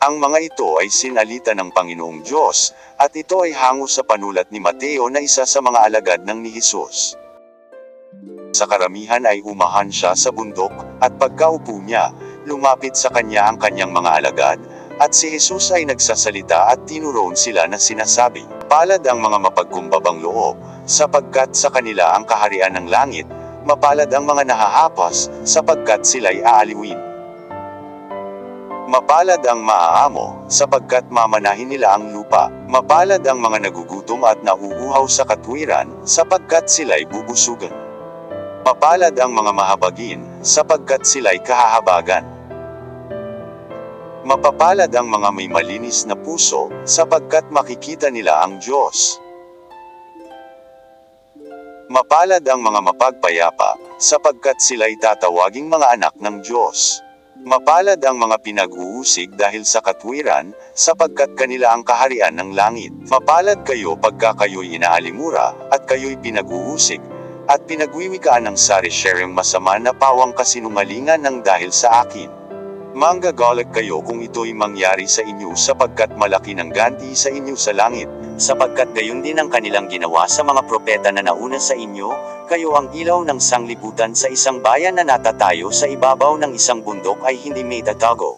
Ang mga ito ay sinalita ng Panginoong Diyos, at ito ay hango sa panulat ni Mateo na isa sa mga alagad ng ni Jesus. Sa karamihan ay umahan siya sa bundok, at pagkaupo niya, lumapit sa kanya ang kanyang mga alagad, at si Jesus ay nagsasalita at tinuruan sila na sinasabi, Palad ang mga mapagkumbabang loob, sapagkat sa kanila ang kaharian ng langit, mapalad ang mga nahahapas, sapagkat sila'y aaliwin. Mapalad ang maaamo, sapagkat mamanahin nila ang lupa. Mapalad ang mga nagugutom at nauuhaw sa katwiran, sapagkat sila'y bubusugan. Mapalad ang mga mahabagin, sapagkat sila'y kahahabagan. Mapapalad ang mga may malinis na puso, sapagkat makikita nila ang Diyos. Mapalad ang mga mapagpayapa, sapagkat sila'y tatawaging mga anak ng Diyos. Mapalad ang mga pinag-uusig dahil sa katwiran, sapagkat kanila ang kaharian ng langit. Mapalad kayo pagka kayo'y inaalimura, at kayo'y pinag-uusig, at pinagwiwikaan ng sari-sharing masama na pawang kasinungalingan ng dahil sa akin. Manggagalit kayo kung ito'y mangyari sa inyo sapagkat malaki ng ganti sa inyo sa langit, sapagkat gayon din ang kanilang ginawa sa mga propeta na nauna sa inyo, kayo ang ilaw ng sanglibutan sa isang bayan na natatayo sa ibabaw ng isang bundok ay hindi may tatago.